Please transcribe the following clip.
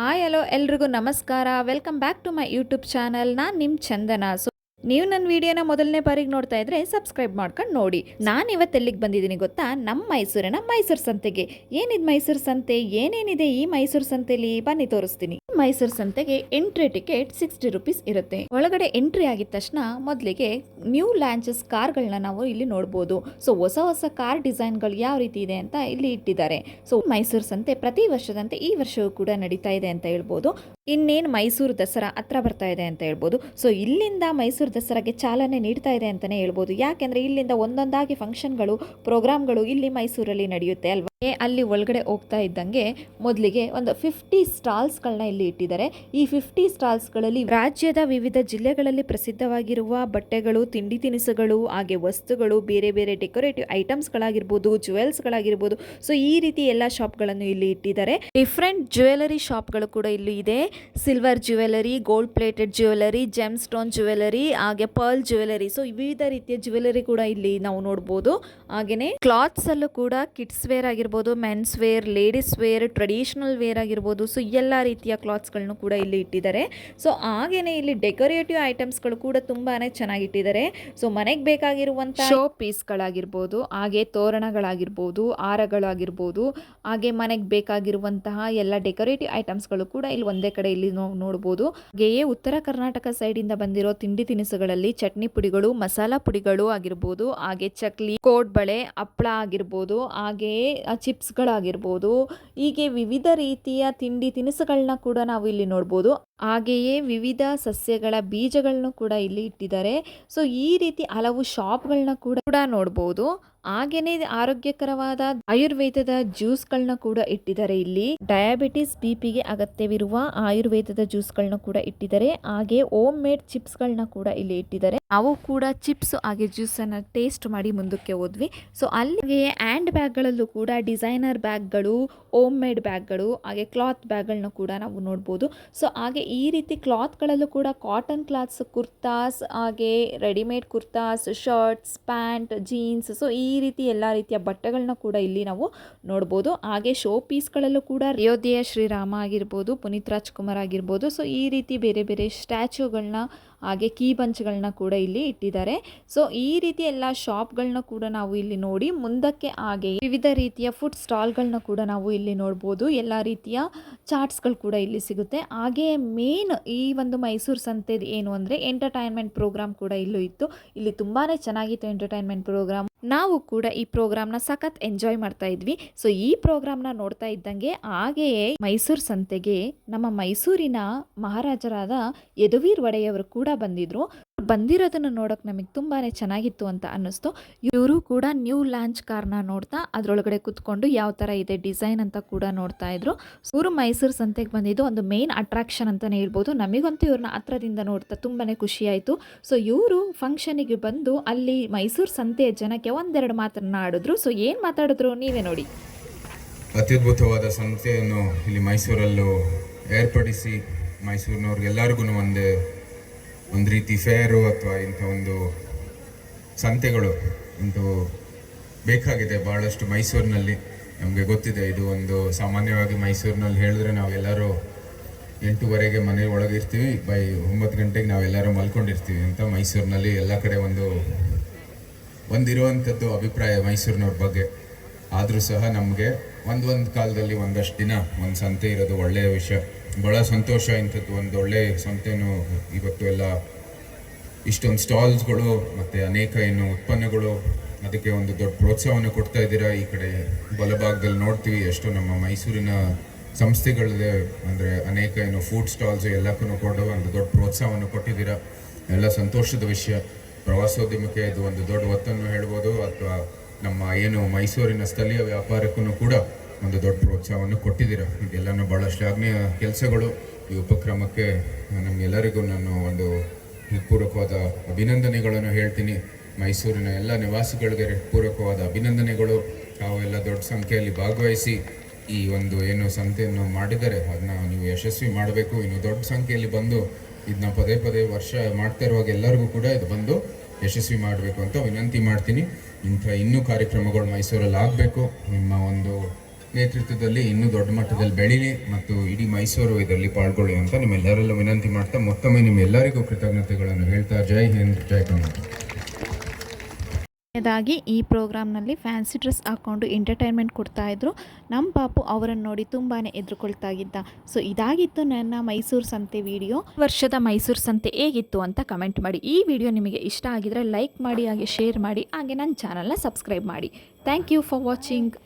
Hi hello ಎಲ್ರಿಗೂ ನಮಸ್ಕಾರ. Welcome back to my YouTube channel ನಾನು ನಿಮ್ಮ ಚಂದನ. ಸೊ ನೀವು ನನ್ನ ವಿಡಿಯೋನ ಮೊದಲನೇ ಬಾರಿಗೆ ನೋಡ್ತಾ ಇದ್ರೆ ಸಬ್ಸ್ಕ್ರೈಬ್ ಮಾಡ್ಕೊಂಡು ನೋಡಿ. ನಾನು ಇವತ್ತು ಎಲ್ಲಿಗೆ ಬಂದಿದ್ದೀನಿ ಗೊತ್ತಾ? ನಮ್ಮ ಮೈಸೂರಿನ ಮೈಸೂರು ಸಂತೆಗೆ. ಏನಿದು ಮೈಸೂರು ಸಂತೆ? ಏನೇನಿದೆ ಈ ಮೈಸೂರು ಸಂತೆಲಿ? ಬನ್ನಿ ತೋರಿಸ್ತೀನಿ. ಮೈಸೂರು ಸಂತೆಗೆ ಎಂಟ್ರಿ ಟಿಕೆಟ್ ಸಿಕ್ಸ್ಟಿ ರುಪೀಸ್ ಇರುತ್ತೆ. ಒಳಗಡೆ ಎಂಟ್ರಿ ಆಗಿದ ತಕ್ಷಣ ಮೊದಲಿಗೆ ನ್ಯೂ ಲಾಂಚಸ್ ಕಾರ್ಗಳನ್ನ ನಾವು ಇಲ್ಲಿ ನೋಡಬಹುದು ಸೊ ಹೊಸ ಹೊಸ ಕಾರ್ ಡಿಸೈನ್ಗಳು ಯಾವ ರೀತಿ ಇದೆ ಅಂತ ಇಲ್ಲಿ ಇಟ್ಟಿದ್ದಾರೆ. ಸೊ ಮೈಸೂರು ಸಂತೆ ಪ್ರತಿ ವರ್ಷದಂತೆ ಈ ವರ್ಷವೂ ಕೂಡ ನಡೀತಾ ಇದೆ ಅಂತ ಹೇಳ್ಬೋದು. ಇನ್ನೇನು ಮೈಸೂರು ದಸರಾ ಹತ್ರ ಬರ್ತಾ ಇದೆ ಅಂತ ಹೇಳ್ಬೋದು. ಸೊ ಇಲ್ಲಿಂದ ಮೈಸೂರು ದಸರಾಗೆ ಚಾಲನೆ ನೀಡ್ತಾ ಇದೆ ಅಂತಾನೆ ಹೇಳ್ಬೋದು. ಯಾಕೆಂದ್ರೆ ಇಲ್ಲಿಂದ ಒಂದೊಂದಾಗಿ ಫಂಕ್ಷನ್ಗಳು ಪ್ರೋಗ್ರಾಮ್ಗಳು ಇಲ್ಲಿ ಮೈಸೂರಲ್ಲಿ ನಡೆಯುತ್ತೆ ಅಲ್ವಾ? ಅಲ್ಲಿ ಒಳಗಡೆ ಹೋಗ್ತಾ ಇದ್ದಂಗೆ ಮೊದಲಿಗೆ ಒಂದು ಫಿಫ್ಟಿ ಸ್ಟಾಲ್ಸ್ಗಳನ್ನ ಇಲ್ಲಿ ಇಟ್ಟಿದ್ದಾರೆ. ಈ ಫಿಫ್ಟಿ ಸ್ಟಾಲ್ಸ್ಗಳಲ್ಲಿ ರಾಜ್ಯದ ವಿವಿಧ ಜಿಲ್ಲೆಗಳಲ್ಲಿ ಪ್ರಸಿದ್ಧವಾಗಿರುವ ಬಟ್ಟೆಗಳು, ತಿಂಡಿ ತಿನಿಸುಗಳು, ಹಾಗೆ ವಸ್ತುಗಳು, ಬೇರೆ ಬೇರೆ ಡೆಕೋರೇಟಿವ್ ಐಟಮ್ಸ್ಗಳಾಗಿರ್ಬೋದು ಜುವೆಲ್ಸ್ಗಳಾಗಿರ್ಬೋದು ಸೊ ಈ ರೀತಿ ಎಲ್ಲ ಶಾಪ್ಗಳನ್ನು ಇಲ್ಲಿ ಇಟ್ಟಿದ್ದಾರೆ. ಡಿಫ್ರೆಂಟ್ ಜ್ಯುವೆಲರಿ ಶಾಪ್ಗಳು ಕೂಡ ಇಲ್ಲಿ ಇದೆ. Silver jewellery gold plated jewellery gem stone jewellery ಹಾಗೆ ಪರ್ಲ್ ಜ್ಯುವೆಲರಿ ಸೊ ವಿವಿಧ ರೀತಿಯ ಜ್ಯುವೆಲರಿ ಕೂಡ ಇಲ್ಲಿ ನಾವು ನೋಡ್ಬೋದು. ಹಾಗೆಯೇ ಕ್ಲಾತ್ಸ್ ಅಲ್ಲೂ ಕೂಡ ಕಿಡ್ಸ್ ವೇರ್ ಆಗಿರ್ಬೋದು. Men's wear ladies wear traditional wear ಆಗಿರ್ಬೋದು ಸೊ ಎಲ್ಲ ರೀತಿಯ ಕ್ಲಾತ್ಸ್ಗಳನ್ನು ಕೂಡ ಇಲ್ಲಿ ಇಟ್ಟಿದ್ದಾರೆ. ಸೊ ಹಾಗೆಯೇ ಇಲ್ಲಿ ಡೆಕೋರೇಟಿವ್ ಐಟಮ್ಸ್ಗಳು ಕೂಡ ತುಂಬಾನೇ ಚೆನ್ನಾಗಿಟ್ಟಿದ್ದಾರೆ ಸೊ ಮನೆಗೆ ಬೇಕಾಗಿರುವಂಥ ಶೋ ಪೀಸ್ಗಳಾಗಿರ್ಬೋದು ಹಾಗೆ ತೋರಣಗಳಾಗಿರ್ಬೋದು, ಹಾರಗಳಾಗಿರ್ಬೋದು, ಹಾಗೆ ಮನೆಗೆ ಬೇಕಾಗಿರುವಂತಹ ಎಲ್ಲ ಡೆಕೋರೇಟಿವ್ ಐಟಮ್ಸ್ಗಳು ಕೂಡ ಇಲ್ಲಿ ಒಂದೇ ಕಡೆ ಇಲ್ಲಿ ನೋಡಬಹುದು ಹಾಗೆಯೇ ಉತ್ತರ ಕರ್ನಾಟಕ ಸೈಡಿಂದ ಬಂದಿರೋ ತಿಂಡಿ ತಿನಿಸುಗಳಲ್ಲಿ ಚಟ್ನಿ ಪುಡಿಗಳು, ಮಸಾಲಾ ಪುಡಿಗಳು ಆಗಿರ್ಬೋದು, ಹಾಗೆ ಚಕ್ಲಿ, ಕೋಡ್ಬಳೆ ಹಪ್ಪಳ ಆಗಿರ್ಬೋದು, ಹಾಗೆಯೇ ಚಿಪ್ಸ್ಗಳಾಗಿರ್ಬೋದು ಹೀಗೆ ವಿವಿಧ ರೀತಿಯ ತಿಂಡಿ ತಿನಿಸುಗಳನ್ನ ಕೂಡ ನಾವು ಇಲ್ಲಿ ನೋಡ್ಬೋದು. ಹಾಗೆಯೇ ವಿವಿಧ ಸಸ್ಯಗಳ ಬೀಜಗಳನ್ನು ಕೂಡ ಇಲ್ಲಿ ಇಟ್ಟಿದ್ದಾರೆ. ಸೊ ಈ ರೀತಿ ಹಲವು ಶಾಪ್ಗಳನ್ನ ಕೂಡ ಕೂಡ ನೋಡ್ಬೋದು. ಹಾಗೇನೆ ಆರೋಗ್ಯಕರವಾದ ಆಯುರ್ವೇದದ ಜ್ಯೂಸ್ಗಳನ್ನ ಕೂಡ ಇಟ್ಟಿದ್ದಾರೆ ಇಲ್ಲಿ. ಡಯಾಬಿಟಿಸ್ ಬಿ ಪಿಗೆ ಅಗತ್ಯವಿರುವ ಆಯುರ್ವೇದದ ಜ್ಯೂಸ್ಗಳನ್ನ ಕೂಡ ಇಟ್ಟಿದ್ದಾರೆ. ಹಾಗೆ ಓಮ್ ಮೇಡ್ ಚಿಪ್ಸ್ಗಳನ್ನ ಕೂಡ ಇಲ್ಲಿ ಇಟ್ಟಿದ್ದಾರೆ. ನಾವು ಕೂಡ ಚಿಪ್ಸ್ ಹಾಗೆ ಜ್ಯೂಸ್ ಅನ್ನ ಟೇಸ್ಟ್ ಮಾಡಿ ಮುಂದಕ್ಕೆ ಹೋದ್ವಿ. ಸೊ ಅಲ್ಲಿಗೆ ಹ್ಯಾಂಡ್ ಬ್ಯಾಗ್ಗಳಲ್ಲೂ ಕೂಡ ಡಿಸೈನರ್ ಬ್ಯಾಗ್ಗಳು ಓಮ್ ಮೇಡ್ ಬ್ಯಾಗ್ಗಳು ಹಾಗೆ ಕ್ಲಾತ್ ಬ್ಯಾಗ್ಗಳನ್ನ ಕೂಡ ನಾವು ನೋಡ್ಬೋದು. ಸೊ ಹಾಗೆ ಈ ರೀತಿ ಕ್ಲಾತ್ಗಳಲ್ಲೂ ಕೂಡ ಕಾಟನ್ ಕ್ಲಾತ್ಸ್ ಕುರ್ತಾಸ್, ಹಾಗೆ readymade kurtas shirts pant jeans so ಈ ರೀತಿ ಎಲ್ಲ ರೀತಿಯ ಬಟ್ಟೆಗಳನ್ನ ಕೂಡ ಇಲ್ಲಿ ನಾವು ನೋಡ್ಬೋದು. ಹಾಗೆ ಶೋ ಪೀಸ್ಗಳಲ್ಲೂ ಕೂಡ ಅಯೋಧ್ಯೆಯ ಶ್ರೀರಾಮ ಆಗಿರ್ಬೋದು, ಪುನೀತ್ ರಾಜ್ಕುಮಾರ್ ಆಗಿರ್ಬೋದು ಸೊ ಈ ರೀತಿ ಬೇರೆ ಬೇರೆ ಸ್ಟ್ಯಾಚ್ಯೂಗಳನ್ನ ಹಾಗೆ ಕೀ ಬಂಚ್ಗಳನ್ನ ಕೂಡ ಇಲ್ಲಿ ಇಟ್ಟಿದ್ದಾರೆ. ಸೊ ಈ ರೀತಿ ಎಲ್ಲ ಶಾಪ್ಗಳನ್ನ ಕೂಡ ನಾವು ಇಲ್ಲಿ ನೋಡಿ ಮುಂದಕ್ಕೆ ಹಾಗೆ ವಿವಿಧ ರೀತಿಯ ಫುಡ್ ಸ್ಟಾಲ್ಗಳನ್ನ ಕೂಡ ನಾವು ಇಲ್ಲಿ ನೋಡ್ಬೋದು. ಎಲ್ಲ ರೀತಿಯ ಚಾಟ್ಸ್ಗಳು ಕೂಡ ಇಲ್ಲಿ ಸಿಗುತ್ತೆ. ಹಾಗೆ ಮೇನ್ ಈ ಒಂದು ಮೈಸೂರು ಸಂತೆದು ಏನು ಅಂದರೆ ಎಂಟರ್ಟೈನ್ಮೆಂಟ್ ಪ್ರೋಗ್ರಾಮ್ ಕೂಡ ಇಲ್ಲೂ ಇತ್ತು. ಇಲ್ಲಿ ತುಂಬಾ ಚೆನ್ನಾಗಿತ್ತು ಎಂಟರ್ಟೈನ್ಮೆಂಟ್ ಪ್ರೋಗ್ರಾಮ್ ನಾವು ಕೂಡ ಈ ಪ್ರೋಗ್ರಾಮ್ನ ಸಖತ್ ಎಂಜಾಯ್ ಮಾಡ್ತಾ ಇದ್ವಿ. ಸೊ ಈ ಪ್ರೋಗ್ರಾಮ್ನ ನೋಡ್ತಾ ಇದ್ದಂಗೆ ಹಾಗೆಯೇ ಮೈಸೂರು ಸಂತೆಗೆ ನಮ್ಮ ಮೈಸೂರಿನ ಮಹಾರಾಜರಾದ ಯದುವೀರ್ ಒಡೆಯವರು ಕೂಡ ಬಂದಿದ್ರು. ಬಂದಿರೋದನ್ನು ನೋಡೋಕೆ ನಮಗೆ ತುಂಬಾ ಚೆನ್ನಾಗಿತ್ತು ಅಂತ ಅನ್ನಿಸ್ತು. ಇವರು ಕೂಡ ನ್ಯೂ ಲಾಂಚ್ ಕಾರ್ನ ನೋಡ್ತಾ ಅದರೊಳಗಡೆ ಕುತ್ಕೊಂಡು ಯಾವ ಥರ ಇದೆ ಡಿಸೈನ್ ಅಂತ ಕೂಡ ನೋಡ್ತಾ ಇದ್ರು. ಇವರು ಮೈಸೂರು ಸಂತೆಗೆ ಬಂದಿದ್ದು ಒಂದು ಮೇನ್ ಅಟ್ರಾಕ್ಷನ್ ಅಂತಲೇ ಹೇಳ್ಬೋದು ನಮಗಂತೂ ಇವ್ರನ್ನ ಹತ್ರದಿಂದ ನೋಡ್ತಾ ತುಂಬಾ ಖುಷಿಯಾಯಿತು ಸೊ ಇವರು ಫಂಕ್ಷನಿಗೆ ಬಂದು ಅಲ್ಲಿ ಮೈಸೂರು ಸಂತೆಯ ಜನಕ್ಕೆ ಒಂದೆರಡು ಮಾತನ್ನ ಆಡಿದ್ರು. ಸೊ ಏನು ಮಾತಾಡಿದ್ರು ನೀವೇ ನೋಡಿ. ಅತ್ಯದ್ಭುತವಾದ ಸಂತೆಯನ್ನು ಇಲ್ಲಿ ಮೈಸೂರಲ್ಲೂ ಏರ್ಪಡಿಸಿ ಮೈಸೂರಿನವ್ರಿಗೆಲ್ಲರಿಗೂ ಒಂದು ಒಂದು ರೀತಿ ಫೇರು ಅಥವಾ ಇಂಥ ಒಂದು ಸಂತೆಗಳು ಒಂದು ಬೇಕಾಗಿದೆ ಭಾಳಷ್ಟು ಮೈಸೂರಿನಲ್ಲಿ. ನಮಗೆ ಗೊತ್ತಿದೆ, ಇದು ಒಂದು ಸಾಮಾನ್ಯವಾಗಿ ಮೈಸೂರಿನಲ್ಲಿ ಹೇಳಿದ್ರೆ ನಾವೆಲ್ಲರೂ ಎಂಟೂವರೆಗೆ ಮನೆ ಒಳಗಿರ್ತೀವಿ ಬೈ ಒಂಬತ್ತು ಗಂಟೆಗೆ ನಾವೆಲ್ಲರೂ ಮಲ್ಕೊಂಡಿರ್ತೀವಿ ಅಂತ ಮೈಸೂರಿನಲ್ಲಿ ಎಲ್ಲ ಕಡೆ ಒಂದು, ಒಂದಿರುವಂಥದ್ದು ಅಭಿಪ್ರಾಯ ಮೈಸೂರಿನವ್ರ ಬಗ್ಗೆ. ಆದರೂ ಸಹ ನಮಗೆ ಒಂದೊಂದು ಒಂದು ಕಾಲದಲ್ಲಿ ಒಂದಷ್ಟು ದಿನ ಒಂದು ಸಂತೆ ಇರೋದು ಒಳ್ಳೆಯ ವಿಷಯ. ಭಾಳ ಸಂತೋಷ ಇಂಥದ್ದು, ಒಂದು ಒಳ್ಳೆಯ ಸಂತೆನೂ ಇವತ್ತು ಎಲ್ಲ ಇಷ್ಟೊಂದು ಸ್ಟಾಲ್ಸ್ಗಳು ಮತ್ತು ಅನೇಕ ಏನು ಉತ್ಪನ್ನಗಳು ಅದಕ್ಕೆ ಒಂದು ದೊಡ್ಡ ಪ್ರೋತ್ಸಾಹವನ್ನು ಕೊಡ್ತಾ ಇದ್ದೀರಾ? ಈ ಕಡೆ ಬಲಭಾಗದಲ್ಲಿ ನೋಡ್ತೀವಿ, ಎಷ್ಟು ನಮ್ಮ ಮೈಸೂರಿನ ಸಂಸ್ಥೆಗಳಿದೆ ಅಂದರೆ ಅನೇಕ ಏನು ಫುಡ್ ಸ್ಟಾಲ್ಸ್ ಎಲ್ಲಕ್ಕೂ ಕೊಡೋ ಒಂದು ದೊಡ್ಡ ಪ್ರೋತ್ಸಾಹವನ್ನು ಕೊಟ್ಟಿದ್ದೀರಾ. ಎಲ್ಲ ಸಂತೋಷದ ವಿಷಯ. ಪ್ರವಾಸೋದ್ಯಮಕ್ಕೆ ಇದು ಒಂದು ದೊಡ್ಡ ಒತ್ತನ್ನು ಹೇಳ್ಬೋದು, ಅಥವಾ ನಮ್ಮ ಏನು ಮೈಸೂರಿನ ಸ್ಥಳೀಯ ವ್ಯಾಪಾರಕ್ಕೂ ಕೂಡ ಒಂದು ದೊಡ್ಡ ಪ್ರೋತ್ಸಾಹವನ್ನು ಕೊಟ್ಟಿದ್ದೀರಾ. ಇದೆಲ್ಲನೂ ಭಾಳ ಶ್ಲಾಘನೀಯ ಕೆಲಸಗಳು. ಈ ಉಪಕ್ರಮಕ್ಕೆ ನಮಗೆಲ್ಲರಿಗೂ ನಾನು ಒಂದು ಹೃತ್ಪೂರ್ವಕವಾದ ಅಭಿನಂದನೆಗಳನ್ನು ಹೇಳ್ತೀನಿ. ಮೈಸೂರಿನ ಎಲ್ಲ ನಿವಾಸಿಗಳಿಗೆ ಹೃತ್ಪೂರ್ವಕವಾದ ಅಭಿನಂದನೆಗಳು. ತಾವು ಎಲ್ಲ ದೊಡ್ಡ ಸಂಖ್ಯೆಯಲ್ಲಿ ಭಾಗವಹಿಸಿ ಈ ಒಂದು ಏನು ಸಂತೆಯನ್ನು ಮಾಡಿದರೆ ಅದನ್ನ ನೀವು ಯಶಸ್ವಿ ಮಾಡಬೇಕು. ಇನ್ನು ದೊಡ್ಡ ಸಂಖ್ಯೆಯಲ್ಲಿ ಬಂದು ಇದನ್ನ ಪದೇ ಪದೇ ವರ್ಷ ಮಾಡ್ತಾ ಇರುವಾಗ ಎಲ್ಲರಿಗೂ ಕೂಡ ಇದು ಬಂದು ಯಶಸ್ವಿ ಮಾಡಬೇಕು ಅಂತ ವಿನಂತಿ ಮಾಡ್ತೀನಿ. ಇಂಥ ಇನ್ನೂ ಕಾರ್ಯಕ್ರಮಗಳು ಮೈಸೂರಲ್ಲಿ ಆಗಬೇಕು. ನಿಮ್ಮ ಒಂದು ನೇತೃತ್ವದಲ್ಲಿ ಇನ್ನೂ ದೊಡ್ಡ ಮಟ್ಟದಲ್ಲಿ ಬೆಳೀಲಿ ಮತ್ತು ಇಡೀ ಮೈಸೂರು ಇದರಲ್ಲಿ ಪಾಲ್ಗೊಳ್ಳಿ ಅಂತ ನಿಮ್ಮೆಲ್ಲರಲ್ಲೂ ವಿನಂತಿ ಮಾಡ್ತಾ ಮತ್ತೊಮ್ಮೆ ನಿಮ್ಮೆಲ್ಲರಿಗೂ ಕೃತಜ್ಞತೆಗಳನ್ನು ಹೇಳ್ತಾ ಜೈ ಹಿಂದ್, ಜೈ ಕರ್ನಾಟಕ. ಕೊನೆಯದಾಗಿ ಈ ಪ್ರೋಗ್ರಾಮ್ನಲ್ಲಿ ಫ್ಯಾನ್ಸಿ ಡ್ರೆಸ್ ಹಾಕ್ಕೊಂಡು ಎಂಟರ್ಟೈನ್ಮೆಂಟ್ ಕೊಡ್ತಾಯಿದ್ರು ನಮ್ಮ ಪಾಪು ಅವರನ್ನು ನೋಡಿ ತುಂಬಾ ಎದುರುಕೊಳ್ತಾ ಇದ್ದ. ಸೊ, ಇದಾಗಿತ್ತು ನನ್ನ ಮೈಸೂರು ಸಂತೆ ವಿಡಿಯೋ. ವರ್ಷದ ಮೈಸೂರು ಸಂತೆ ಹೇಗಿತ್ತು ಅಂತ ಕಮೆಂಟ್ ಮಾಡಿ. ಈ ವಿಡಿಯೋ ನಿಮಗೆ ಇಷ್ಟ ಆಗಿದರೆ ಲೈಕ್ ಮಾಡಿ, ಹಾಗೆ ಶೇರ್ ಮಾಡಿ, ಹಾಗೆ ನನ್ನ ಚಾನಲ್ನ ಸಬ್ಸ್ಕ್ರೈಬ್ ಮಾಡಿ. Thank you for watching.